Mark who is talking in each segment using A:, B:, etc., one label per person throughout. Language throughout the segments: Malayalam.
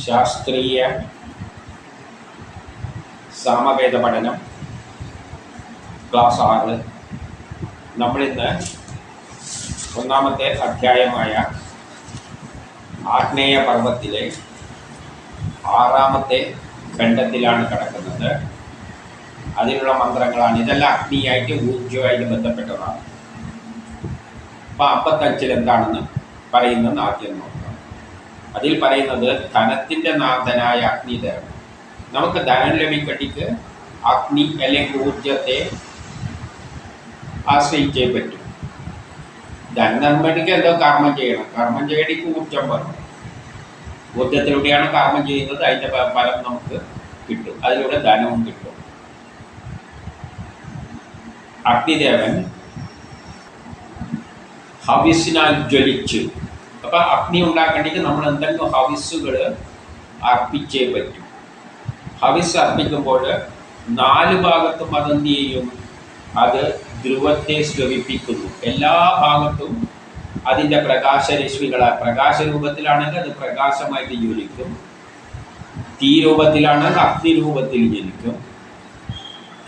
A: ശാസ്ത്രീയ സാമവേദ പഠനം ക്ലാസ് ആറ് നമ്മളിന്ന് ഒന്നാമത്തെ അധ്യായമായ ആഗ്നേയ പർവത്തിലെ ആറാമത്തെ ഖണ്ഡത്തിലാണ് കിടക്കുന്നത്. അതിനുള്ള മന്ത്രങ്ങളാണ്. ഇതെല്ലാം അഗ്നിയായിട്ട് ഊർജവുമായിട്ട് ബന്ധപ്പെട്ടതാണ്. അപ്പം അമ്പത്തഞ്ചിൽ എന്താണെന്ന് പറയുന്നത് ആദ്യം നോക്കാം. അതിൽ പറയുന്നത് ധനത്തിന്റെ നാഥനായ അഗ്നിദേവൻ. നമുക്ക് ധനം ലഭിക്കട്ടിക്ക് അഗ്നി അല്ലെങ്കിൽ ഊർജത്തെ ആശ്രയിച്ചേ പറ്റും. ധനനന്മയ്ക്ക് എന്തോ കർമ്മം ചെയ്യണം. കർമ്മം ചെയ്യടിക്ക് ഊർജം പറഞ്ഞു ഊർജത്തിലൂടെയാണ് കർമ്മം ചെയ്യുന്നത്. അതിന്റെ ഫലം നമുക്ക് കിട്ടും. അതിലൂടെ ധനവും കിട്ടും. അഗ്നിദേവൻ ഹവിസിനാൽ ജ്വലിച്ചു. അപ്പൊ അഗ്നി ഉണ്ടാക്കണമെങ്കിൽ നമ്മൾ എന്തെങ്കിലും ഹവിസുകൾ അർപ്പിച്ചേ പറ്റും. ഹവിസ് അർപ്പിക്കുമ്പോൾ നാല് ഭാഗത്തും അതെന്ത് ചെയ്യും? അത് ധ്രുവത്തെ ശ്രവിപ്പിക്കുന്നു എല്ലാ ഭാഗത്തും അതിന്റെ പ്രകാശരശ്മികളാ. പ്രകാശ രൂപത്തിലാണെങ്കിൽ അത് പ്രകാശമായിട്ട് ജ്വലിക്കും. തീ രൂപത്തിലാണെങ്കിൽ അഗ്നി രൂപത്തിൽ ജ്വലിക്കും.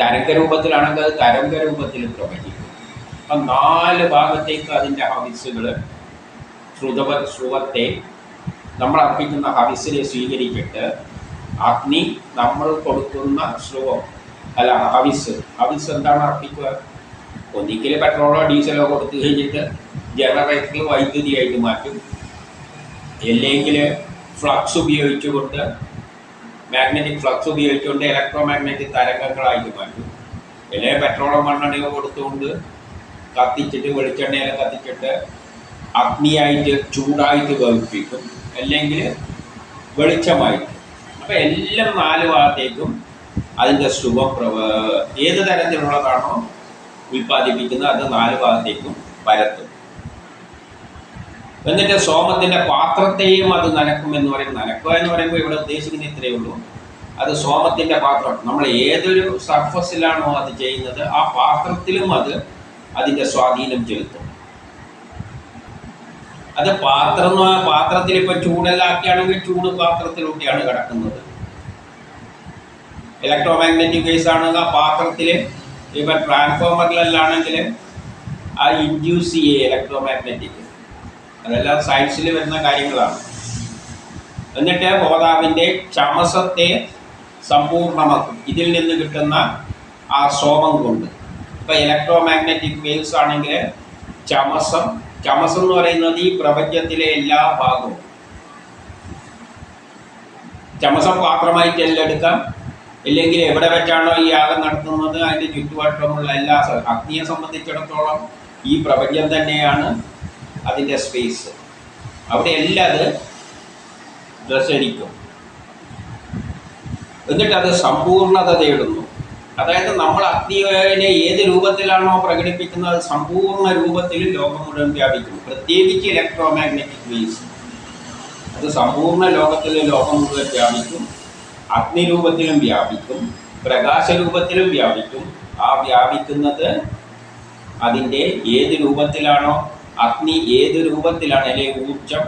A: തരംഗ രൂപത്തിലാണെങ്കിൽ അത് തരംഗ രൂപത്തിൽ പ്രവഹിക്കും. അപ്പം നാല് ഭാഗത്തേക്ക് അതിന്റെ ഹവിസുകൾ ശ്രുതവ ശ്രുവത്തെ നമ്മൾ അർപ്പിക്കുന്ന ഹവിസിനെ സ്വീകരിച്ചിട്ട് അഗ്നി നമ്മൾ കൊടുക്കുന്ന ശ്രുവം അല്ല ഹവിസ്. ഹവിസ് എന്താണ് അർപ്പിക്കുക? ഒന്നിക്കൽ പെട്രോളോ ഡീസലോ കൊടുത്തു കഴിഞ്ഞിട്ട് ജനറേറ്ററിൽ വൈദ്യുതിയായിട്ട് മാറ്റും. അല്ലെങ്കിൽ ഫ്ലക്സ് ഉപയോഗിച്ചുകൊണ്ട് മാഗ്നറ്റിക് ഫ്ലക്സ് ഉപയോഗിച്ചുകൊണ്ട് ഇലക്ട്രോ മാഗ്നറ്റിക് തരംഗങ്ങളായിട്ട് മാറ്റും. അല്ലെങ്കിൽ പെട്രോളോ മണ്ണെണ്ണയോ കൊടുത്തുകൊണ്ട് കത്തിച്ചിട്ട് വെളിച്ചെണ്ണയിൽ കത്തിച്ചിട്ട് അഗ്നിയായിട്ട് ചൂടായിട്ട് വേവിപ്പിക്കും. അല്ലെങ്കിൽ വെളിച്ചമായിട്ട്. അപ്പം എല്ലാം നാല് ഭാഗത്തേക്കും അതിന്റെ ശുഭം ഏത് തരത്തിലുള്ളതാണോ ഉൽപ്പാദിപ്പിക്കുന്നത് അത് നാല് ഭാഗത്തേക്കും പരത്തും. എന്നിട്ട് സോമത്തിന്റെ പാത്രത്തെയും അത് നനക്കും എന്ന് പറയും നനക്കുക എന്ന് പറയുമ്പോൾ ഇവിടെ ഉദ്ദേശിക്കുന്ന ഇത്രയേ ഉള്ളൂ. അത് സോമത്തിന്റെ പാത്രം നമ്മൾ ഏതൊരു സർഫസിലാണോ അത് ചെയ്യുന്നത് ആ പാത്രത്തിലും അത് അതിന്റെ സ്വാധീനം ചെലുത്തും. അത് പാത്രം പാത്രത്തിൽ ഇപ്പൊ ചൂടെല്ലാക്കിയാണെങ്കിൽ ചൂട് പാത്രത്തിലൂടെയാണ് കിടക്കുന്നത്. ഇലക്ട്രോ മാഗ്നറ്റിക് വേസ് ആണെങ്കിൽ ആ പാത്രത്തിൽ ഇപ്പൊ ട്രാൻസ്ഫോമറിലെല്ലാണെങ്കിൽ ആ ഇൻഡ്യൂസ് ചെയ്യേ ഇലക്ട്രോ മാഗ്നറ്റിക് അതെല്ലാം സയൻസിൽ വരുന്ന കാര്യങ്ങളാണ്. എന്നിട്ട് ഹോതാവിന്റെ ചമസത്തെ സമ്പൂർണമാക്കും ഇതിൽ നിന്ന് കിട്ടുന്ന ആ സോമം കൊണ്ട്. ഇപ്പം ഇലക്ട്രോ മാഗ്നറ്റിക് വേവ്സ് ആണെങ്കിൽ ചമസം ചമസം എന്ന് പറയുന്നത് ഈ പ്രപഞ്ചത്തിലെ എല്ലാ ഭാഗവും. ചമസം പാത്രമായിട്ടെല്ലാം എടുക്കാം ഇല്ലെങ്കിൽ എവിടെ വെച്ചാണോ ഈ യാഗം നടത്തുന്നത് അതിന്റെ ചുറ്റുവട്ടമുള്ള എല്ലാ അഗ്നിയെ സംബന്ധിച്ചിടത്തോളം ഈ പ്രപഞ്ചം തന്നെയാണ് അതിന്റെ സ്പേസ് അവിടെ എല്ലാം അത് ദർശനിക്കും എന്നിട്ട് അത് സമ്പൂർണത തേടുന്നു. അതായത് നമ്മൾ അഗ്നിയെ ഏത് രൂപത്തിലാണോ പ്രകടിപ്പിക്കുന്നത് സമ്പൂർണ രൂപത്തിൽ ലോകം മുഴുവൻ വ്യാപിക്കും പ്രത്യേകിച്ച് ഇലക്ട്രോ മാഗ്നറ്റിക് വേവ്സ് അത് സമ്പൂർണ ലോകത്തിൽ ലോകം മുഴുവൻ വ്യാപിക്കും അഗ്നി രൂപത്തിലും വ്യാപിക്കും പ്രകാശ രൂപത്തിലും വ്യാപിക്കും. ആ വ്യാപിക്കുന്നത് അതിന്റെ ഏത് രൂപത്തിലാണോ അഗ്നി ഏത് രൂപത്തിലാണ് അല്ലെങ്കിൽ ഊർജം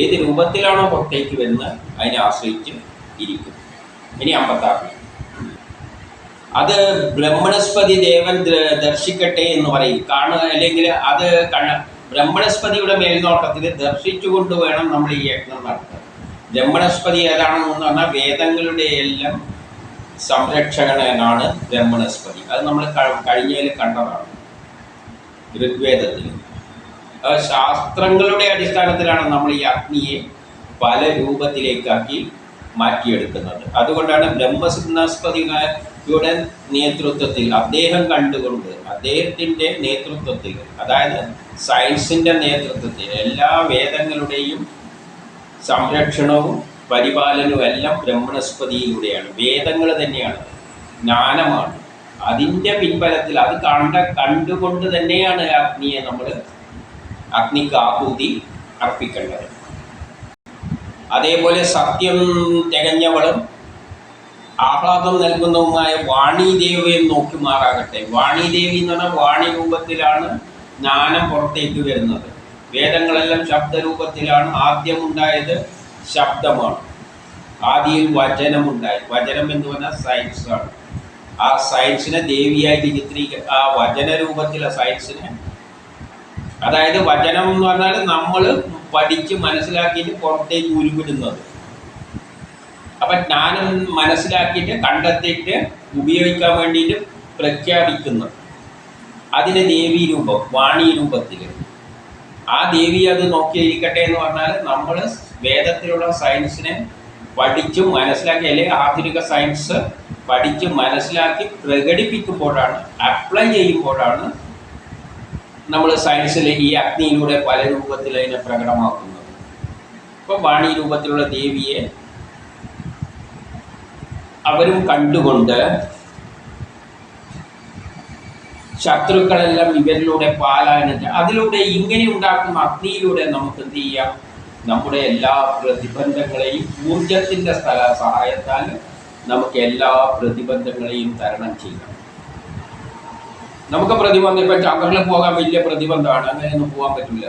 A: ഏത് രൂപത്തിലാണോ പുറത്തേക്ക് വരുന്നത് അതിനെ ആശ്രയിച്ച് ഇരിക്കും. ഇനി അമ്പത്താറ് അത് ബ്രഹ്മണസ്പതി ദേവൻ ദർശിക്കട്ടെ എന്ന് പറയും. കാണുക അല്ലെങ്കിൽ അത് കണ്ണ ബ്രഹ്മണസ്പതിയുടെ മേൽനോട്ടത്തിൽ ദർശിച്ചുകൊണ്ട് വേണം നമ്മൾ ഈ യജ്ഞം നടത്താൻ. ബ്രഹ്മണസ്പതി ഏതാണെന്ന് പറഞ്ഞാൽ വേദങ്ങളുടെ എല്ലാം സംരക്ഷകനാണ് ബ്രഹ്മണസ്പതി. അത് നമ്മൾ കഴിഞ്ഞതിൽ കണ്ടതാണ്. ഋഗ്വേദത്തിൽ. ശാസ്ത്രങ്ങളുടെ അടിസ്ഥാനത്തിലാണ് നമ്മൾ ഈ അഗ്നിയെ പല രൂപത്തിലേക്കാക്കി മാറ്റിയെടുക്കുന്നത്. അതുകൊണ്ടാണ് ബ്രഹ്മസിദ്ധാസ്പതിയുടെ നേതൃത്വത്തിൽ അദ്ദേഹം കണ്ടുകൊണ്ട് അദ്ദേഹത്തിന്റെ നേതൃത്വത്തിൽ അതായത് സയൻസിന്റെ നേതൃത്വത്തിൽ എല്ലാ വേദങ്ങളുടെയും സംരക്ഷണവും പരിപാലനവും എല്ലാം ബ്രഹ്മണസ്പതിയിലൂടെയാണ്. വേദങ്ങൾ തന്നെയാണ് ജ്ഞാനമാണ്. അതിന്റെ പിൻബലത്തിൽ അത് കണ്ട കണ്ടുകൊണ്ട് തന്നെയാണ് അഗ്നിയെ നമ്മൾ അഗ്നിക്ക് ആഹൂതി അർപ്പിക്കേണ്ടത്. അതേപോലെ സത്യം തികഞ്ഞവളും ആഹ്ലാദം നൽകുന്നതുമായ വാണിദേവിയെ നോക്കി മാറാകട്ടെ. വാണിദേവി എന്ന് പറഞ്ഞാൽ വാണി രൂപത്തിലാണ് ജ്ഞാനം പുറത്തേക്ക് വരുന്നത്. വേദങ്ങളെല്ലാം ശബ്ദരൂപത്തിലാണ് ആദ്യം ആദ്യമുണ്ടായത് ശബ്ദമാണ്. ആദ്യം വചനമുണ്ടായി. വചനം എന്ന് പറഞ്ഞാൽ സയൻസാണ് ആ സയൻസിനെ ദേവിയായിട്ട് ചിത്രീക ആ വചന രൂപത്തിലെ സയൻസിനെ അതായത് വചനം എന്ന് പറഞ്ഞാൽ നമ്മൾ പഠിച്ച് മനസ്സിലാക്കിയിട്ട് പുറത്തേക്ക് ഉരുവിടുന്നത്. അപ്പൊ ജ്ഞാനം മനസ്സിലാക്കിയിട്ട് കണ്ടെത്തിയിട്ട് ഉപയോഗിക്കാൻ വേണ്ടിയിട്ട് പ്രഖ്യാപിക്കുന്നു. അതിന് ദേവീ രൂപം വാണി രൂപത്തിൽ ആ ദേവി അത് നോക്കിയിരിക്കട്ടെ എന്ന് പറഞ്ഞാൽ നമ്മൾ വേദത്തിലുള്ള സയൻസിനെ പഠിച്ചും മനസ്സിലാക്കി അല്ലെങ്കിൽ ആധുനിക സയൻസ് പഠിച്ച് മനസ്സിലാക്കി പ്രകടിപ്പിക്കുമ്പോഴാണ് അപ്ലൈ ചെയ്യുമ്പോഴാണ് നമ്മൾ സയൻസിൽ ഈ അഗ്നിയിലൂടെ പല രൂപത്തിൽ അതിനെ പ്രകടമാക്കുന്നത്. ഇപ്പം വാണി രൂപത്തിലുള്ള ദേവിയെ അവരും കണ്ടുകൊണ്ട് ശത്രുക്കളെല്ലാം ഇവരിലൂടെ പാലാനിട്ട് അതിലൂടെ ഇങ്ങനെ ഉണ്ടാക്കുന്ന അഗ്നിയിലൂടെ നമുക്ക് എന്ത് ചെയ്യാം? നമ്മുടെ എല്ലാ പ്രതിബന്ധങ്ങളെയും ഊർജത്തിന്റെ സ്ഥല സഹായത്താൽ നമുക്ക് എല്ലാ പ്രതിബന്ധങ്ങളെയും തരണം ചെയ്യാം. നമുക്ക് പ്രതിബന്ധം ഇപ്പം ചന്ദ്രനിൽ പോകാൻ വലിയ പ്രതിബന്ധമാണ്. അങ്ങനെയൊന്നും പോകാൻ പറ്റില്ല.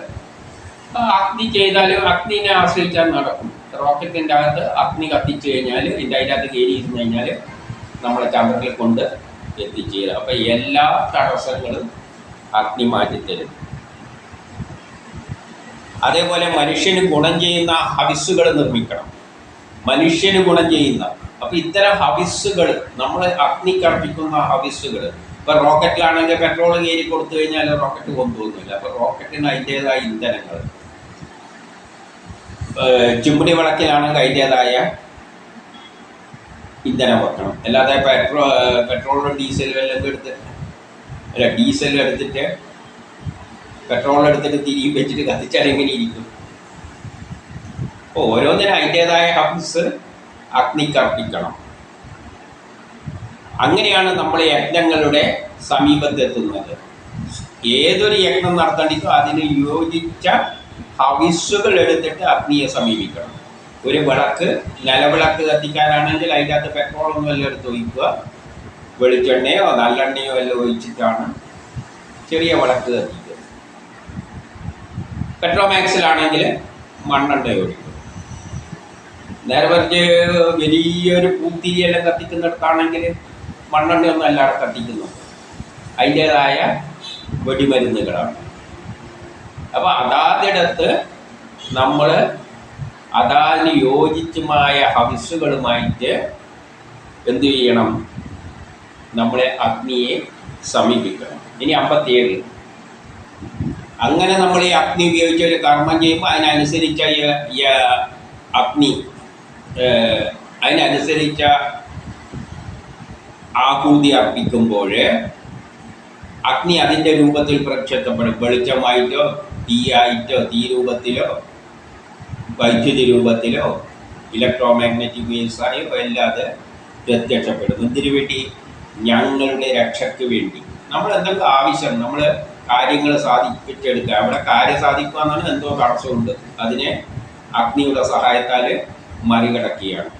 A: അഗ്നി ചെയ്താലും അഗ്നിനെ ആശ്രയിച്ചാൽ നടക്കും. റോക്കറ്റിന്റെ അകത്ത് അഗ്നി കത്തിച്ചു കഴിഞ്ഞാൽ ഇതിന്റെ അതിനകത്ത് കയറി ഇരുന്ന് കഴിഞ്ഞാൽ നമ്മളെ ചന്ദ്രനിൽ കൊണ്ട് എത്തിച്ചേരും. അപ്പം എല്ലാ തടസ്സങ്ങളും അഗ്നി മാറ്റിത്തരും അതേപോലെ മനുഷ്യന് ഗുണം ചെയ്യുന്ന ഹവിസ്സുകൾ നിർമ്മിക്കണം. മനുഷ്യന് ഗുണം ചെയ്യുന്ന അപ്പം ഇത്തരം ഹവിസ്സുകൾ നമ്മൾ അഗ്നി കർപ്പിക്കുന്ന ഹവിസ്സുകൾ ഇപ്പം റോക്കറ്റിലാണെങ്കിൽ പെട്രോൾ കയറി കൊടുത്തു കഴിഞ്ഞാൽ റോക്കറ്റ് കൊണ്ടുപോകുന്നില്ല. അപ്പം റോക്കറ്റിന് അതിന്റേതായ ഇന്ധനങ്ങൾ. ചിമ്മിണി വിളക്കിലാണ് അതിന്റേതായ ഇന്ധനം വെക്കണം അല്ലാതെ പെട്രോ പെട്രോളും ഡീസലും എല്ലാം എടുത്തിട്ട് അല്ല ഡീസലും എടുത്തിട്ട് പെട്രോൾ എടുത്തിട്ട് തിരിയും വെച്ചിട്ട് കത്തിച്ചാൽ ഇരിക്കും? അപ്പോൾ ഓരോന്നിനും അതിന്റേതായ ഹബ്സ് അഗ്നിക്കർപ്പിക്കണം അങ്ങനെയാണ് നമ്മൾ യജ്ഞങ്ങളുടെ സമീപത്തെത്തുന്നത് ഏതൊരു യജ്ഞം നടത്തേണ്ടിക്കോ അതിന് യോജിച്ച ഹവിസ്സുകൾ എടുത്തിട്ട് അഗ്നിയെ സമീപിക്കണം. ഒരു വിളക്ക് നിലവിളക്ക് കത്തിക്കാനാണെങ്കിൽ അതിന്റെ അകത്ത് പെട്രോളൊന്നും എല്ലാം എടുത്ത് ഒഴിക്കുക. വെളിച്ചെണ്ണയോ നല്ലെണ്ണയോ എല്ലാം ഒഴിച്ചിട്ടാണ് ചെറിയ വിളക്ക് കത്തിക്കുക. പെട്രോമാക്സിലാണെങ്കിൽ മണ്ണെണ്ണ ഒഴിക്കും നേരെ പറഞ്ഞ് വലിയൊരു പൂത്തിരിയെല്ലാം കത്തിക്കുന്നിടത്താണെങ്കിൽ മണ്ണെണ്ണയൊന്നും എല്ലാവരും കത്തിക്കുന്നു അതിന്റേതായ വെടിമരുന്നുകളാണ്. അപ്പോൾ അതാതിടത്ത് നമ്മൾ അതാതിന് യോജിച്ചുമായ ഹംസുകളുമായിട്ട് എന്തു ചെയ്യണം? നമ്മളെ അഗ്നിയെ സമീപിക്കണം. ഇനി അമ്പത്തിയേഴ്. അങ്ങനെ നമ്മൾ ഈ അഗ്നി ഉപയോഗിച്ച് ഒരു കർമ്മം ചെയ്യുമ്പോൾ അതിനനുസരിച്ച അഗ്നി അതിനനുസരിച്ച ആഹൂതി അർപ്പിക്കുമ്പോൾ അഗ്നി അതിന്റെ രൂപത്തിൽ പ്രത്യക്ഷപ്പെടും. വെളിച്ചമായിട്ടോ തീയായിട്ടോ തീ രൂപത്തിലോ വൈദ്യുതി രൂപത്തിലോ ഇലക്ട്രോ മാഗ്നറ്റിക് വേവ്സായോ അല്ലാതെ പ്രത്യക്ഷപ്പെടും. എന്തിനു വേണ്ടി? ഞങ്ങളുടെ രക്ഷയ്ക്ക് വേണ്ടി. നമ്മൾ എന്തൊക്കെ ആവശ്യം നമ്മൾ കാര്യങ്ങൾ സാധിപ്പിച്ചെടുക്കുക അവിടെ കാര്യം സാധിക്കുക എന്നാണ് എന്തോ തടസ്സമുണ്ട്. അതിനെ അഗ്നിയുടെ സഹായത്താൽ മറികടക്കുകയാണ്.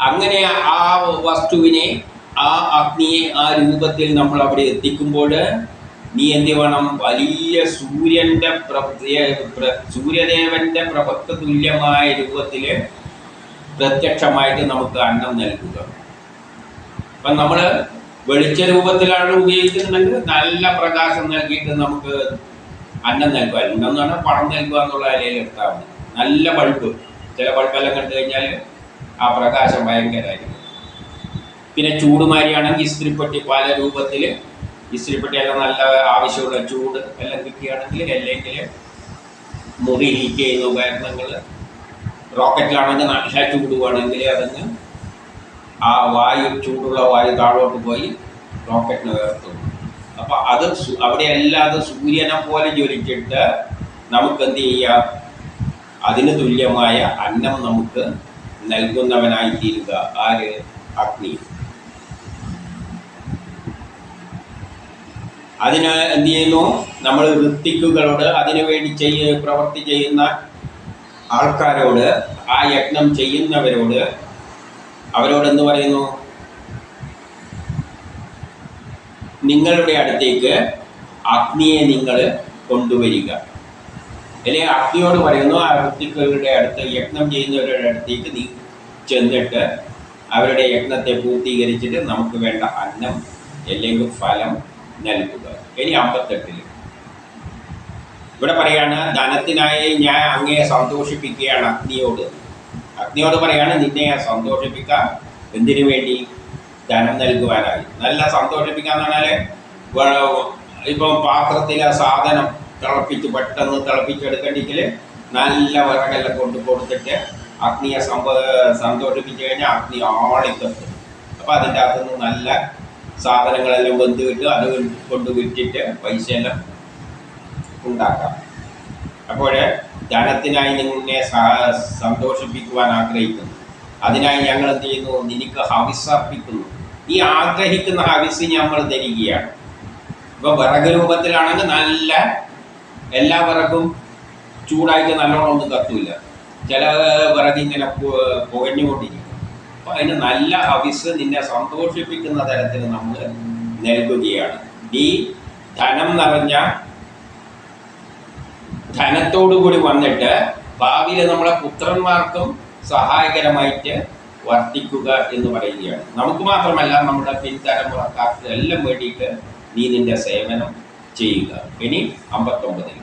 A: അങ്ങനെ ആ വസ്തുവിനെ ആ അഗ്നിയെ ആ രൂപത്തിൽ നമ്മൾ അവിടെ എത്തിക്കുമ്പോൾ നീ എന്ത് വേണം? വലിയ സൂര്യന്റെ സൂര്യദേവന്റെ പ്രഭക്ത തുല്യമായ രൂപത്തിൽ പ്രത്യക്ഷമായിട്ട് നമുക്ക് അന്നം നൽകുക. അപ്പം നമ്മൾ വെളിച്ച രൂപത്തിലാണ് ഉപയോഗിക്കുന്നുണ്ടെങ്കിൽ നല്ല പ്രകാശം നൽകിയിട്ട് നമുക്ക് അന്നം നൽകുക. അന്നം എന്ന് പറഞ്ഞാൽ പണം നൽകുക എന്നുള്ള നിലയിൽ എടുത്താൽ മതി. നല്ല ബൾബ്. ചില ബൾബെല്ലാം കണ്ടു കഴിഞ്ഞാൽ ആ പ്രകാശം ഭയങ്കരമായിരിക്കും. പിന്നെ ചൂടുമാരിയാണെങ്കിൽ ഇസ്തിരിപ്പെട്ടി പല രൂപത്തിൽ ഇസ്തിരിപ്പെട്ടി എല്ലാം നല്ല ആവശ്യമുള്ള ചൂട് എല്ലാം കിട്ടുകയാണെങ്കിൽ അല്ലെങ്കിൽ മുറി ഹീറ്റ് ചെയ്യുന്ന ഉപകരണങ്ങൾ റോക്കറ്റിലാണെങ്കിൽ നല്ല ചൂട് വേണമെങ്കിൽ അതങ്ങ് ആ വായു ചൂടുള്ള വായു താഴോട്ട് പോയി റോക്കറ്റിന് ഉയർത്തും അപ്പോൾ അത് അവിടെ അല്ലാതെ സൂര്യനെ പോലെ ജ്വലിച്ചിട്ട് നമുക്ക് എന്ത് ചെയ്യാം? അതിന് തുല്യമായ അന്നം നമുക്ക് നൽകുന്നവനായി തീരുക ആര്? അഗ്നി. അതിന് എന്ത് ചെയ്യുന്നു? നമ്മൾ ഋത്തിക്കുകളോട് അതിനുവേണ്ടി ചെയ്യ പ്രവൃത്തി ചെയ്യുന്ന ആൾക്കാരോട് ആ യജ്ഞം ചെയ്യുന്നവരോട് അവരോട് എന്ത് പറയുന്നു? നിങ്ങളുടെ അടുത്തേക്ക് അഗ്നിയെ നിങ്ങൾ കൊണ്ടുവരിക. അല്ലെ? അഗ്നിയോട് പറയുന്നു ആ ഋത്തിക്കുകളുടെ അടുത്ത് യജ്ഞം ചെയ്യുന്നവരുടെ അടുത്തേക്ക് നീ ചെന്നിട്ട് അവരുടെ യജ്ഞത്തെ പൂർത്തീകരിച്ചിട്ട് നമുക്ക് വേണ്ട അന്നം അല്ലെങ്കിൽ ഫലം നൽകുക ഇനി അമ്പത്തെട്ടിൽ ഇവിടെ പറയാണ് ധനത്തിനായി ഞാൻ അങ്ങയെ സന്തോഷിപ്പിക്കുകയാണ് അഗ്നിയോട്. അഗ്നിയോട് പറയാണ് നിന്നെ സന്തോഷിപ്പിക്കാം. എന്തിനു വേണ്ടി? ധനം നൽകുവാനായി. നല്ല സന്തോഷിപ്പിക്കാന്ന് പറഞ്ഞാൽ ഇപ്പം പാത്രത്തിലെ സാധനം തിളപ്പിച്ച് പെട്ടെന്ന് തിളപ്പിച്ചെടുക്കണമെങ്കിൽ നല്ല വിറകെല്ലാം കൊണ്ട് കൊടുത്തിട്ട് അഗ്നിയെ സമ്പ സന്തോഷിപ്പിച്ച് കഴിഞ്ഞാൽ അഗ്നി ആളിക്കത്തും. അപ്പം അതിന്റെ അകത്തുനിന്ന് നല്ല സാധനങ്ങളെല്ലാം വെന്ത് കിട്ടും അത് കൊണ്ട് വിറ്റിട്ട് പൈസയെല്ലാം ഉണ്ടാക്കാം. അപ്പോൾ ധനത്തിനായി നിന്നെ സന്തോഷിപ്പിക്കുവാൻ ആഗ്രഹിക്കുന്നു. അതിനായി ഞങ്ങൾ എന്ത് ചെയ്യുന്നു? നിനക്ക് ഹവിസ് അർപ്പിക്കുന്നു. നീ ആഗ്രഹിക്കുന്ന ഹവിസ് നമ്മൾ തരികയാണ്. ഇപ്പൊ വിറക് രൂപത്തിലാണെങ്കിൽ നല്ല എല്ലാ വിറകും ചൂടായിട്ട് നല്ലോണം ഒന്നും കത്തൂല. ചില വിറക് ഇങ്ങനെ പുകഞ്ഞുകൊണ്ടിരിക്കും. അപ്പൊ അതിന് നല്ല ഹവിസ് നിന്നെ സന്തോഷിപ്പിക്കുന്ന തരത്തിൽ നമ്മൾ നൽകുകയാണ്. ഈ ധനം നിറഞ്ഞ ധനത്തോടുകൂടി വന്നിട്ട് ഭാവിയിൽ നമ്മളെ പുത്രന്മാർക്കും സഹായകരമായിട്ട് വർത്തിക്കുക എന്ന് പറയുകയാണ്. നമുക്ക് മാത്രമല്ല നമ്മുടെ പിൻതലമുറക്കാർക്ക് എല്ലാം വേണ്ടിയിട്ട് നീ നിന്റെ സേവനം ചെയ്യുക. ഇനി അമ്പത്തൊമ്പതിൽ.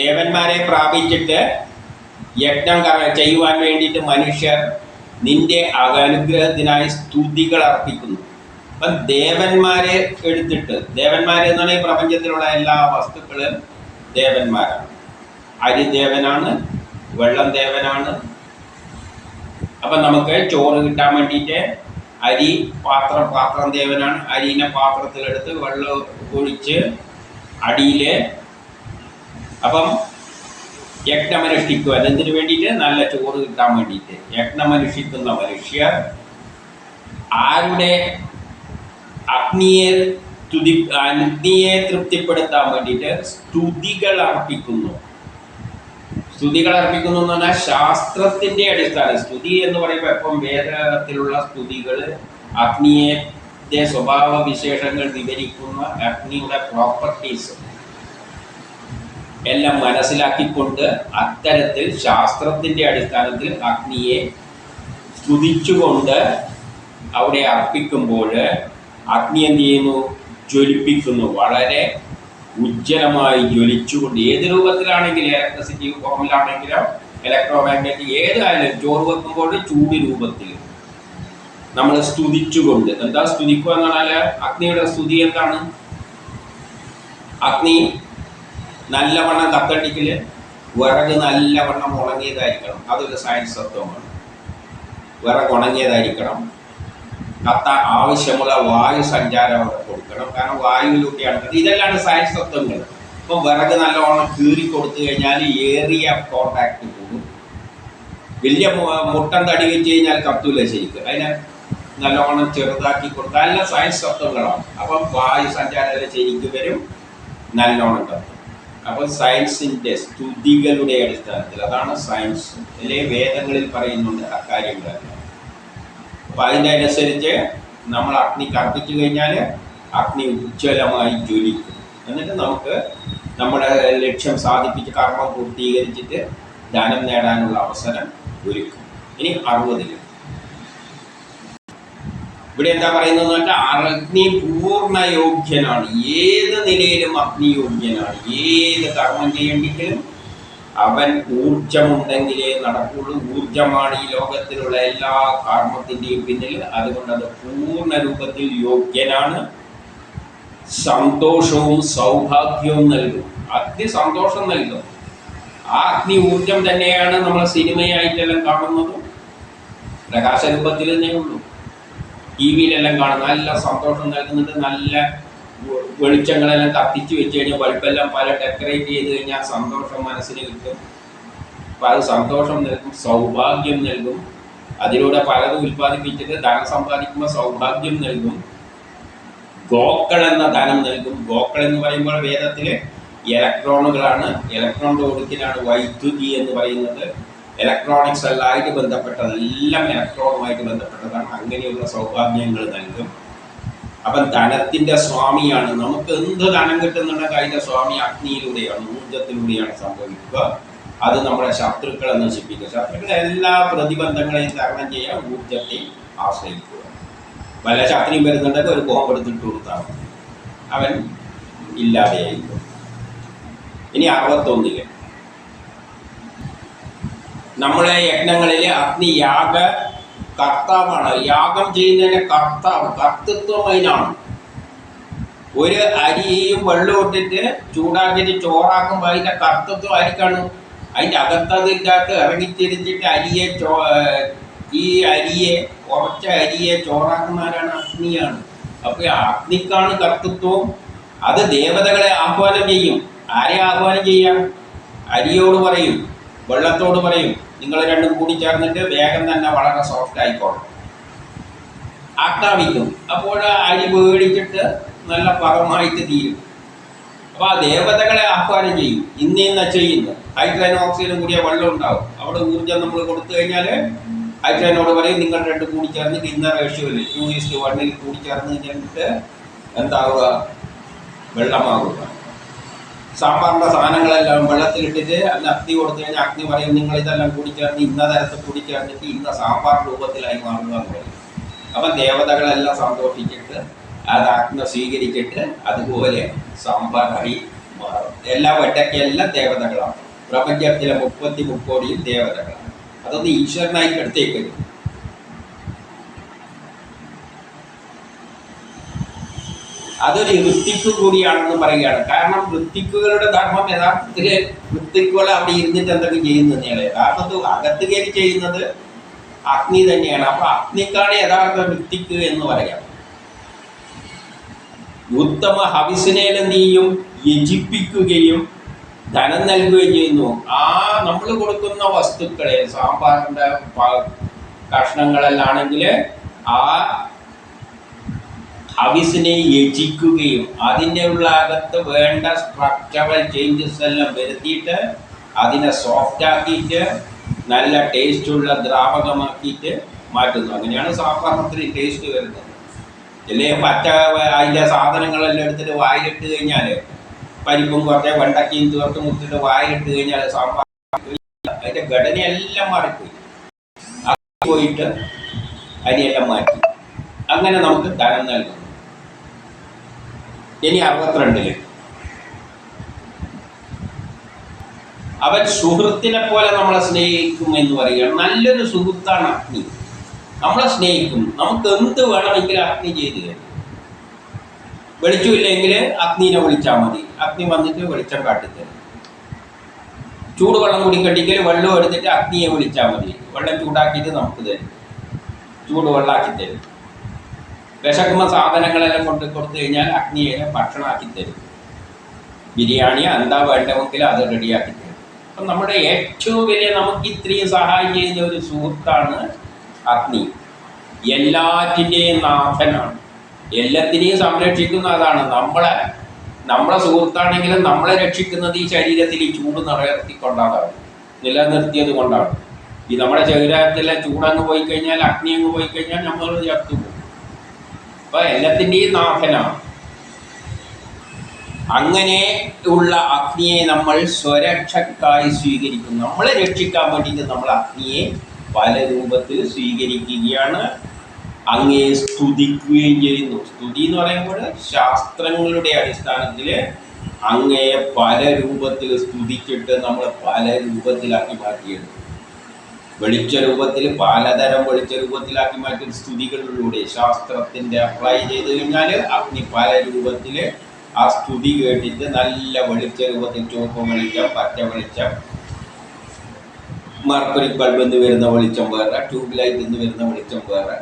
A: ദേവന്മാരെ പ്രാപിച്ചിട്ട് യജ്ഞം ചെയ്യുവാൻ വേണ്ടിയിട്ട് മനുഷ്യർ നിന്റെ അനുഗ്രഹത്തിനായി സ്തുതികൾ അർപ്പിക്കുന്നു. അപ്പം ദേവന്മാരെ എടുത്തിട്ട് ദേവന്മാരെ എന്നാണ് ഈ പ്രപഞ്ചത്തിലുള്ള എല്ലാ വസ്തുക്കളും ദേവന്മാരാണ്. അരി ദേവനാണ് വെള്ളം ദേവനാണ്. അപ്പം നമുക്ക് ചോറ് കിട്ടാൻ വേണ്ടിയിട്ട് അരി പാത്രം പാത്രം ദേവനാണ്. അരിനെ പാത്രത്തിലെടുത്ത് വെള്ളം ഒഴിച്ച് അടിയിൽ അപ്പം യജ്ഞമനുഷ്ഠിക്കുവാൻ. എന്തിനു വേണ്ടിയിട്ട്? നല്ല ചോറ് കിട്ടാൻ വേണ്ടിയിട്ട്. യജ്ഞമനുഷ്ഠിക്കുന്ന മനുഷ്യർ ആരുടെ അഗ്നിയെ തുതി അഗ്നിയെ തൃപ്തിപ്പെടുത്താൻ വേണ്ടിയിട്ട് സ്തുതികൾ അർപ്പിക്കുന്നു. സ്തുതികൾ അർപ്പിക്കുന്നു എന്ന് പറഞ്ഞാൽ ശാസ്ത്രത്തിന്റെ അടിസ്ഥാനം. സ്തുതി എന്ന് പറയുമ്പോൾ ഇപ്പം വേദത്തിലുള്ള സ്തുതികൾ അഗ്നിയെ സ്വഭാവ വിശേഷങ്ങൾ വിവരിക്കുന്ന അഗ്നിയുടെ പ്രോപ്പർട്ടീസ് എല്ലാം മനസ്സിലാക്കിക്കൊണ്ട് അത്തരത്തിൽ ശാസ്ത്രത്തിന്റെ അടിസ്ഥാനത്തിൽ അഗ്നിയെ സ്തുതിച്ചുകൊണ്ട് അവിടെ അർപ്പിക്കുമ്പോൾ അഗ്നി എന്ത് ചെയ്യുന്നു? ജ്വലിപ്പിക്കുന്നു. വളരെ ഉജ്ജ്വലമായി ജ്വലിച്ചുകൊണ്ട് ഏത് രൂപത്തിലാണെങ്കിലും ഇലക്ട്രിസിറ്റി ഫോമിലാണെങ്കിലും ഇലക്ട്രോ മാഗ്നറ്റിക് ഏതായാലും ചോറ് വെക്കുമ്പോൾ ചൂട് രൂപത്തിൽ നമ്മൾ സ്തുതിച്ചുകൊണ്ട് എന്താ സ്തുതിക്കുക എന്ന് പറഞ്ഞാൽ അഗ്നിയുടെ സ്തുതി എന്താണ്? അഗ്നി നല്ലവണ്ണം കത്തടിക്കൽ വിറക് നല്ലവണ്ണം ഉണങ്ങിയതായിരിക്കണം. അതൊരു സയൻസ് തത്വമാണ്. വിറക് ഉണങ്ങിയതായിരിക്കണം. കത്താൻ ആവശ്യമുള്ള വായു സഞ്ചാരം അവിടെ കൊടുക്കണം. കാരണം വായുവിലൂടെയാണ് ഇത് ഇതെല്ലാം സയൻസ് തത്വങ്ങൾ. ഇപ്പം വിറക് നല്ലവണ്ണം കീറി കൊടുത്തു കഴിഞ്ഞാൽ ഏറിയ കോണ്ടാക്ട് കൂടും. വലിയ മുട്ടം തടി വെച്ച് കഴിഞ്ഞാൽ കത്തൂല ശരിക്കും. അതിനെ നല്ലവണ്ണം ചെറുതാക്കി കൊടുത്താൽ എല്ലാം സയൻസ് തത്വങ്ങളാണ്. അപ്പം വായു സഞ്ചാരം ശരിക്കും വരും. നല്ലോണം കത്തും. അപ്പോൾ സയൻസിന്റെ സ്തുതികളുടെ അടിസ്ഥാനത്തിൽ അതാണ് സയൻസ് അല്ലെ വേദങ്ങളിൽ പറയുന്നുണ്ട് അക്കാര്യങ്ങളെല്ലാം അപ്പോൾ അനുസരിച്ച് നമ്മൾ അഗ്നി കത്തിച്ചു കഴിഞ്ഞാൽ അഗ്നി ഉജ്ജ്വലമായി ജ്വലിക്കും. എന്നിട്ട് നമുക്ക് നമ്മുടെ ലക്ഷ്യം സാധിപ്പിച്ച് കർമ്മം പൂർത്തീകരിച്ചിട്ട് ധനം നേടാനുള്ള അവസരം ഒരുക്കും. ഇനി അറുപതിൽ ഇവിടെ എന്താ പറയുന്നത് വെച്ചാൽ അഗ്നി പൂർണ യോഗ്യനാണ് ഏത് നിലയിലും അഗ്നി യോഗ്യനാണ് ഏത് കർമ്മം ചെയ്യണ്ടെങ്കിലും അവൻ ഊർജമുണ്ടെങ്കിലേ നടക്കുള്ളൂ. ഊർജമാണ് ഈ ലോകത്തിലുള്ള എല്ലാ കർമ്മത്തിന്റെയും പിന്നിൽ. അതുകൊണ്ട് അത് പൂർണ രൂപത്തിൽ യോഗ്യനാണ്. സന്തോഷവും സൗഭാഗ്യവും നൽകും. അഗ്നി സന്തോഷം നൽകും. ആ അഗ്നി ഊർജം തന്നെയാണ് നമ്മൾ സിനിമയായിട്ടെല്ലാം കാണുന്നതും. പ്രകാശരൂപത്തിൽ തന്നെ ഉള്ളൂ ടി വിയിലെല്ലാം കാണും നല്ല സന്തോഷം നൽകുന്നുണ്ട്. നല്ല വെളിച്ചങ്ങളെല്ലാം കത്തിച്ച് വെച്ച് കഴിഞ്ഞാൽ ബൾബെല്ലാം പല ഡെക്കറേറ്റ് ചെയ്ത് കഴിഞ്ഞാൽ സന്തോഷം മനസ്സിന് കിട്ടും. അപ്പം അത് സന്തോഷം നൽകും സൗഭാഗ്യം നൽകും. അതിലൂടെ പലതും ഉൽപ്പാദിപ്പിച്ചിട്ട് ധനം സമ്പാദിക്കുമ്പോൾ സൗഭാഗ്യം നൽകും. ഗോക്കൾ എന്ന ധനം നൽകും. ഗോക്കൾ എന്ന് പറയുമ്പോൾ വേദത്തിലെ ഇലക്ട്രോണുകളാണ് ഇലക്ട്രോണിന്റെ ഒഴുക്കിലാണ് വൈദ്യുതി എന്ന് പറയുന്നത്. ഇലക്ട്രോണിക്സ് എല്ലായിട്ട് ബന്ധപ്പെട്ടത് എല്ലാം ഇലക്ട്രോണുമായിട്ട് ബന്ധപ്പെട്ടതാണ്. അങ്ങനെയുള്ള സൗഭാഗ്യങ്ങൾ നൽകും. അപ്പം ധനത്തിന്റെ സ്വാമിയാണ്. നമുക്ക് എന്ത് ധനം കിട്ടുന്നുണ്ടെങ്കിൽ അതിന്റെ സ്വാമി അഗ്നിയിലൂടെയാണ് ഊർജത്തിലൂടെയാണ് സംഭവിക്കുക. അത് നമ്മുടെ ശത്രുക്കളെ നശിപ്പിക്കുക. ശത്രുക്കളെ എല്ലാ പ്രതിബന്ധങ്ങളെയും തരണം ചെയ്യാൻ ഊർജത്തെ ആശ്രയിക്കുക. വല്ല ശത്രുയും വരുന്നുണ്ടെങ്കിൽ ഒരു ബോംബ് എടുത്തിട്ട് കൊടുത്താൽ. അവൻ ഇല്ലാതെയായിരിക്കും ഇനി അറുപത്തൊന്നിൽ. നമ്മളെ യജ്ഞങ്ങളിൽ അഗ്നി യാഗ കർത്താവാണ്. യാഗം ചെയ്യുന്നതിന് കർത്താവ് കർത്തൃത്വം അതിനാണ് ഒരു അരിയും വെള്ളം ഇട്ടിട്ട് ചൂടാക്കിയിട്ട് ചോറാക്കുമ്പോൾ അതിന്റെ കർത്തൃത്വം ആയിരിക്കാണ്. അതിന്റെ അകത്തതിന്റെ ഇറങ്ങിത്തിരിച്ചിട്ട് അരിയെ ചോ ഈ അരിയെ ഉറച്ച അരിയെ ചോറാക്കുന്നവരാണ് അഗ്നിയാണ്. അപ്പോൾ അഗ്നിക്കാണ് കർത്തൃത്വം. അത് ദേവതകളെ ആഹ്വാനം ചെയ്യും. ആരെ ആഹ്വാനം ചെയ്യാം? അരിയോട് പറയും. വെള്ളത്തോട് പറയും നിങ്ങൾ രണ്ടും കൂടി ചേർന്നിട്ട് വേഗം തന്നെ വളരെ സോഫ്റ്റ് ആയിക്കോളും ആക്രാമിക്കും. അപ്പോൾ അരി പേടിച്ചിട്ട് നല്ല പറമായിട്ട് തീരും. അപ്പോൾ ആ ദേവതകളെ ആഹ്വാനം ചെയ്യും. ഇന്ന ഇന്ന ചെയ്യുന്നു. ഹൈഡ്രജൻ ഓക്സിജനും കൂടിയ വെള്ളം ഉണ്ടാവും. അവിടെ ഊർജം നമ്മൾ കൊടുത്തു കഴിഞ്ഞാൽ ഹൈഡ്രജനോട് പറയും നിങ്ങൾ രണ്ട് കൂടി ചേർന്നിട്ട് ഇന്ന റേഷ്യോയിൽ ടു ഈസ്റ്റ് വണ്ണിൽ കൂടി ചേർന്ന് കഴിഞ്ഞിട്ട് എന്താവുക? വെള്ളമാകുക സാമ്പാറിന്റെ സാധനങ്ങളെല്ലാം വെള്ളത്തിലിട്ടിട്ട് അല്ല അഗ്നി കൊടുത്തു കഴിഞ്ഞാൽ അഗ്നി പറയും നിങ്ങൾ ഇതെല്ലാം കൂടിച്ചേർന്ന് ഇന്ന തരത്തിൽ കൂടിച്ചേർന്നിട്ട് ഇന്ന സാമ്പാർ രൂപത്തിലായി മാറുന്നു എന്ന് പറയും. അപ്പം ദേവതകളെല്ലാം സന്തോഷിച്ചിട്ട് അത് ആജ്ഞ സ്വീകരിച്ചിട്ട് അതുപോലെ സാമ്പാറായി മാറും. എല്ലാ വെട്ടക്കെല്ലാം ദേവതകളാണ്. പ്രപഞ്ചത്തിലെ മുപ്പത്തി മുക്കോടിയും ദേവതകളാണ്. അതൊന്ന് ഈശ്വരനായി എടുത്തേക്ക് അതൊരു ഋത്തിക്ക് കൂടിയാണെന്ന് പറയുകയാണ്. കാരണം ഋത്തിക്കുകളുടെ ധർമ്മം യഥാർത്ഥത്തിൽ ഋത്തിക്കുകൾ അവിടെ ഇരുന്നിട്ട് എന്തൊക്കെ ചെയ്യുന്നത് യഥാർത്ഥത്തിൽ അകത്ത് കയറി ചെയ്യുന്നത് അഗ്നി തന്നെയാണ്. അപ്പൊ അഗ്നിക്കാണ് യഥാർത്ഥ വൃത്തിക്ക് എന്ന് പറയാം. ഉത്തമ ഹവിസിനേല നീയും യജിപ്പിക്കുകയും ധനം നൽകുകയും ചെയ്യുന്നു. ആ നമ്മൾ കൊടുക്കുന്ന വസ്തുക്കളെ സാമ്പാറിന്റെ കഷ്ണങ്ങളെല്ലാം ആണെങ്കിൽ ആ ഹവിസിനെ യജിക്കുകയും അതിന്റെ ഉള്ള അകത്ത് വേണ്ട സ്ട്രക്ചറൽ ചേഞ്ചസ് എല്ലാം വരുത്തിയിട്ട് അതിനെ സോഫ്റ്റ് ആക്കിയിട്ട് നല്ല ടേസ്റ്റുള്ള ദ്രാവകമാക്കിയിട്ട് മാറ്റുന്നു. അങ്ങനെയാണ് സാമ്പാറിന് ടേസ്റ്റ് വരുന്നത്. ഇല്ലേ പച്ച അതിന്റെ സാധനങ്ങളെല്ലാം എടുത്തിട്ട് വായിലിട്ട് കഴിഞ്ഞാൽ പരിപ്പും കുറച്ച് വെണ്ടക്കയും ചേർത്ത് മുത്തിട്ട് വായിലിട്ട് കഴിഞ്ഞാൽ സാമ്പാർ അതിന്റെ ഘടനയെല്ലാം മാറിപ്പോയി. പോയിട്ട് അരിയെല്ലാം മാറ്റി. അങ്ങനെ നമുക്ക് ധനം നൽകും ഇനി അറുപത്തിരണ്ടിൽ. അവൻ സുഹൃത്തിനെ പോലെ നമ്മളെ സ്നേഹിക്കും എന്ന് പറയുകയാണ്. നല്ലൊരു സുഹൃത്താണ് അഗ്നി. നമ്മളെ സ്നേഹിക്കും. നമുക്ക് എന്ത് വേണമെങ്കിലും അഗ്നി ചെയ്തു തരും. വെളിച്ചമില്ലെങ്കിൽ അഗ്നിനെ വിളിച്ചാൽ മതി. അഗ്നി വന്നിട്ട് വെളിച്ചം കാട്ടിത്തരും. ചൂടുവെള്ളം കുടിക്കണ്ടെങ്കിൽ വെള്ളം എടുത്തിട്ട് അഗ്നിയെ വിളിച്ചാൽ മതി. വെള്ളം ചൂടാക്കിയിട്ട് നമുക്ക് തരും. ചൂടുവെള്ളമാക്കി തരും. വിശക്കുന്ന സാധനങ്ങളെല്ലാം കൊണ്ട് കൊടുത്തു കഴിഞ്ഞാൽ അഗ്നിയെ ഭക്ഷണമാക്കി തരും. ബിരിയാണി എന്താ വേണ്ടമെങ്കിൽ അത് റെഡിയാക്കി തരും. അപ്പം നമ്മുടെ ഏറ്റവും വലിയ നമുക്ക് ഇത്രയും സഹായം ചെയ്യുന്ന ഒരു സുഹൃത്താണ് അഗ്നി. എല്ലാറ്റിന്റെയും നാഥനാണ്. എല്ലാത്തിനെയും സംരക്ഷിക്കുന്ന അതാണ് നമ്മളെ നമ്മളെ സുഹൃത്താണെങ്കിലും നമ്മളെ രക്ഷിക്കുന്നത് ഈ ശരീരത്തിൽ ഈ ചൂട് നിലനിർത്തിക്കൊണ്ടാണ്. നിലനിർത്തിയത് കൊണ്ടാണ്. ഈ നമ്മുടെ ശരീരത്തിലെ ചൂടങ്ങ് പോയി കഴിഞ്ഞാൽ അഗ്നി അങ്ങ് പോയി കഴിഞ്ഞാൽ നമ്മൾ ചത്തു പോകും അപ്പൊ എല്ലാത്തിന്റെയും നാഥനാണ് അങ്ങനെ ഉള്ള അഗ്നിയെ നമ്മൾ സ്വരക്ഷക്കായി സ്വീകരിക്കുന്നു നമ്മളെ രക്ഷിക്കാൻ വേണ്ടിയിട്ട് നമ്മൾ അഗ്നിയെ പല രൂപത്തിൽ സ്വീകരിക്കുകയാണ്. അങ്ങേ സ്തുതിക്കുകയും ചെയ്യുന്നു. സ്തുതി എന്ന് പറയുമ്പോൾ ശാസ്ത്രങ്ങളുടെ അടിസ്ഥാനത്തിൽ അങ്ങയെ പല രൂപത്തിൽ സ്തുതിച്ചിട്ട് നമ്മൾ പല രൂപത്തിലാക്കി മാറ്റിയെടുക്കും. വെളിച്ച രൂപത്തിൽ പലതരം വെളിച്ച രൂപത്തിലാക്കി മാറ്റുന്ന സ്തുതികളിലൂടെ ശാസ്ത്രത്തിന്റെ അപ്ലൈ ചെയ്ത് കഴിഞ്ഞാൽ അഗ്നി പല രൂപത്തിൽ ആ സ്തുതി കേട്ടിട്ട് നല്ല വെളിച്ച രൂപത്തിൽ ചുവപ്പ് വെളിച്ചം പച്ച വെളിച്ചം മർക്കറി ബൾബ് എന്ന് വരുന്ന വെളിച്ചം വേറെ ട്യൂബ് ലൈറ്റ് എന്ന് വരുന്ന വെളിച്ചം വേറെ.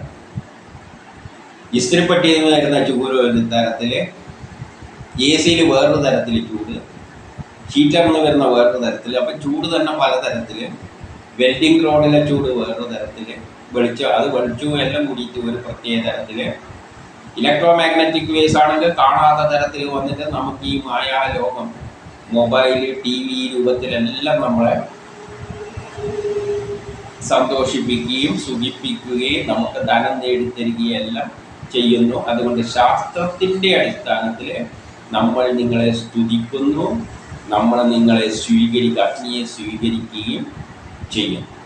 A: ഇസ്തിരിപ്പെട്ടിയിൽ എന്ന് വരുന്ന ചൂട് ഒരു തരത്തിൽ എ സിയിൽ വേറൊരു തരത്തിൽ ചൂട് ഹീറ്റർ എന്ന് വരുന്ന വേറൊരു തരത്തിൽ അപ്പം ചൂട് തന്നെ പലതരത്തിൽ വെൽഡിംഗ് റോഡിലെ ചൂട് വേറൊരു തരത്തിൽ വെളിച്ചം അത് വെളിച്ചവും എല്ലാം കൂടിയിട്ട് ഒരു പ്രത്യേക തരത്തിൽ ഇലക്ട്രോ മാഗ്നറ്റിക് വേസ് ആണെങ്കിൽ കാണാത്ത തരത്തിൽ വന്നിട്ട് നമുക്ക് ഈ മായാലോകം മൊബൈൽ ടി വി രൂപത്തിലെല്ലാം നമ്മളെ സന്തോഷിപ്പിക്കുകയും സുഖിപ്പിക്കുകയും നമുക്ക് ധനം നേടിത്തരികയും എല്ലാം ചെയ്യുന്നു. അതുകൊണ്ട് ശാസ്ത്രത്തിന്റെ അടിസ്ഥാനത്തിൽ നമ്മൾ നിങ്ങളെ സ്തുതിക്കുന്നു. നമ്മൾ നിങ്ങളെ സ്വീകരിക്കുക അഗ്നിയെ സ്വീകരിക്കുകയും ചെയ്യുന്നു